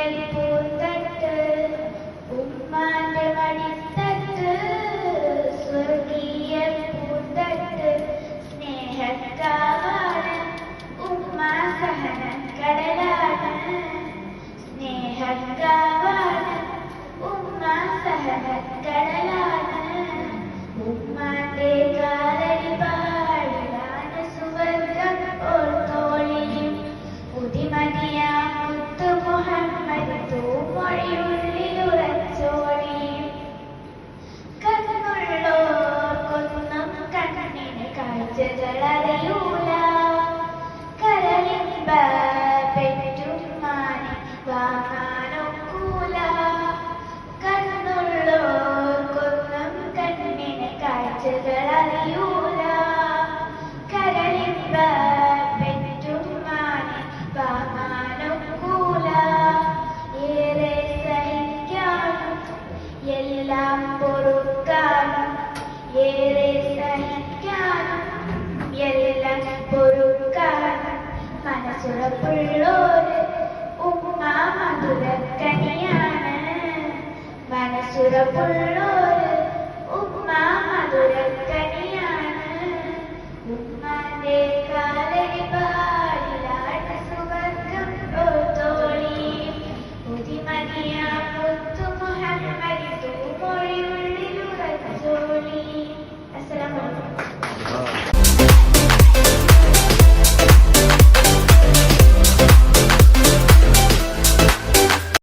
Amen. കരളറിയൂല കരളിൽ പെറ്റുമാനെ കാഴ്ചകള മനസ്സുറപ്പുള്ളോര് ഉമ്മ മധുരക്കനിയാണ് മനസ്സുറപ്പുള്ളോര് ഉമ്മ മധുരക്കനി